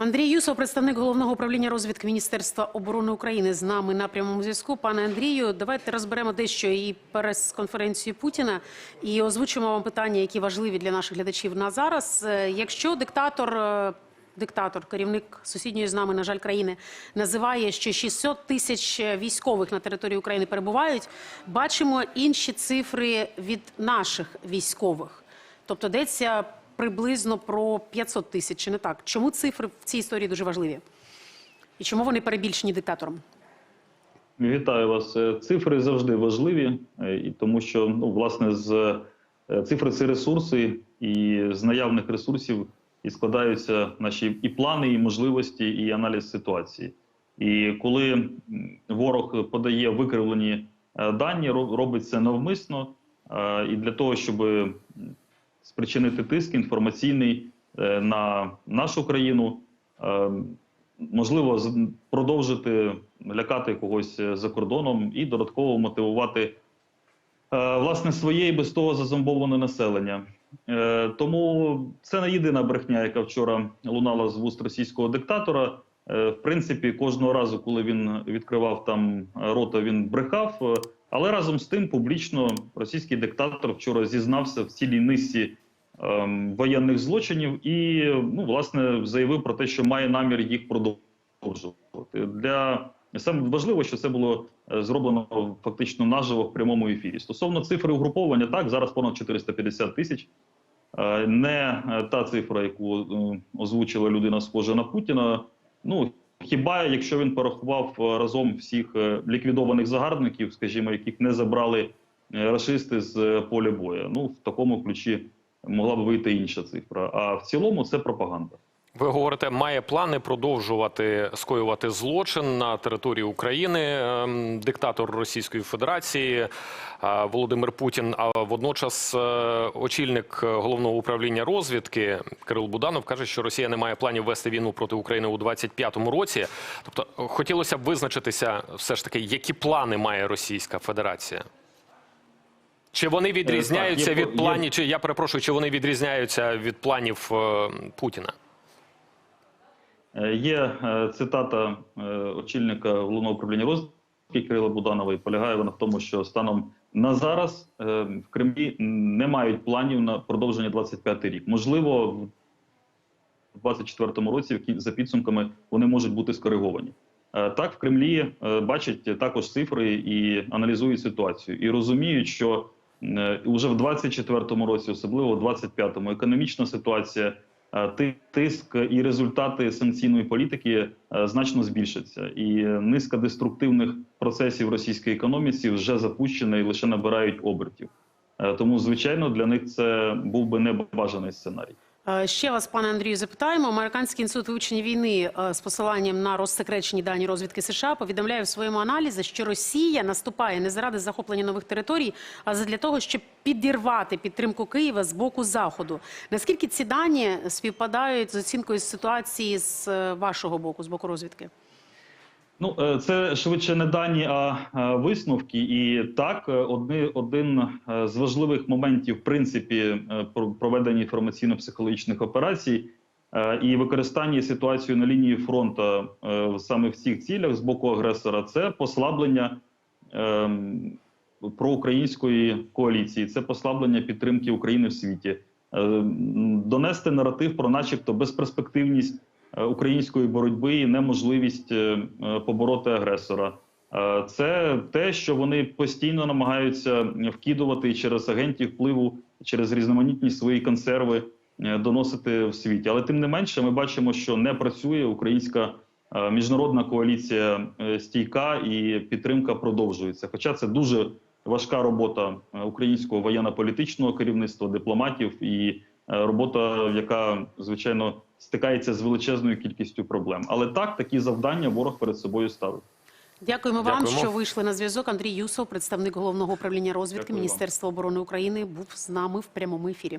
Андрій Юсов, представник головного управління розвідки Міністерства оборони України, з нами на прямому зв'язку. Пане Андрію, давайте розберемо дещо і прес-конференцію Путіна і озвучимо вам питання, які важливі для наших глядачів на зараз. Е, Якщо диктатор. е, Диктатор, керівник сусідньої з нами, на жаль, країни, називає, що 600 тисяч військових на території України перебувають. Бачимо інші цифри від наших військових. Тобто йдеться приблизно про 500 тисяч, чи не так? Чому цифри в цій історії дуже важливі? І чому вони перебільшені диктатором? Вітаю вас. Е, Цифри завжди важливі, е, тому що ну власне з е, цифри це ресурси, і з наявних ресурсів і складаються наші і плани, і можливості, і аналіз ситуації. І коли ворог подає викривлені дані, робить це навмисно, і для того, щоб спричинити тиск інформаційний е, на нашу країну. е, Можливо, продовжити лякати когось е, за кордоном і додатково мотивувати власне своє і без того зазомбоване населення. Тому це не єдина брехня, яка вчора лунала з вуст російського диктатора. В принципі, кожного разу, коли він відкривав там рота, він брехав. Але разом з тим, публічно російський диктатор вчора зізнався в цілій низці ем, воєнних злочинів і ну власне заявив про те, що має намір їх продовжувати. Для саме важливо, що це було е, зроблено фактично наживо в прямому ефірі. Стосовно цифри угруповання, так зараз понад 450 тисяч. Е, Не е, та цифра, яку озвучила людина, схожа на Путіна. Ну хіба якщо він порахував е, разом всіх е, ліквідованих загарбників, скажімо, яких не забрали расисти з е, поля бою. Ну в такому ключі могла б вийти інша цифра. А в цілому це пропаганда. Ви говорите, має плани продовжувати скоювати злочин на території України. ем, Диктатор Російської Федерації е, Володимир Путін. А водночас е, очільник головного управління розвідки Кирил Буданов каже, що Росія не має планів вести війну проти України у 25-му році. Тобто, хотілося б визначитися, все ж таки, які плани має Російська Федерація. Чи вони відрізняються Е, від планів? Чи я перепрошую, чи вони відрізняються від планів е, Путіна? Е, Є е, цитата е, очільника головного управління розвідки Кирила Буданова, і полягає вона в тому, що станом на зараз в Кремлі не мають планів на продовження 25 рік. Можливо, в 24 році за підсумками вони можуть бути скориговані. Так, в Кремлі бачать також цифри і аналізують ситуацію, і розуміють, що вже в 24 році, особливо в 25-му, економічна ситуація тиск і результати санкційної політики е, значно збільшаться, і е, низка деструктивних процесів російської економіці вже запущена і лише набирають обертів. Е, Тому, звичайно, для них це був би небажаний сценарій. Е, Ще вас, пане Андрію, запитаємо. Американський інститут вивчення війни е, з посиланням на розсекречені дані розвідки США повідомляє в своєму аналізі, що Росія наступає не заради захоплення нових територій, а для того, щоб підірвати підтримку Києва з боку заходу. Наскільки ці дані співпадають з оцінкою ситуації з е, вашого боку, з боку розвідки? Ну, е, це швидше не дані, а е, висновки. І так, е, одни, один з важливих моментів, в принципі, про- проведення інформаційно-психологічних операцій і використання ситуації на лінії фронту саме в цих цілях з боку агресора, це послаблення ем, проукраїнської коаліції, це послаблення підтримки України в світі, донести наратив про, начебто, безперспективність української боротьби і неможливість е, е, побороти агресора. Е, Це те, що вони постійно намагаються вкидувати через агентів впливу, через різноманітні свої консерви е, доносити в світі. Але тим не менше, ми бачимо, що не працює українська е, міжнародна коаліція е, стійка і підтримка продовжується. Хоча це дуже важка робота е, українського воєнно-політичного керівництва, дипломатів і е, робота, яка звичайно стикається з величезною кількістю проблем. Але так такі завдання ворог перед собою ставить. Дякуємо вам, Дякуємо. що вийшли на зв'язок. Андрій Юсов, представник головного управління розвідки Дякую вам. Міністерства оборони України, був з нами в прямому ефірі.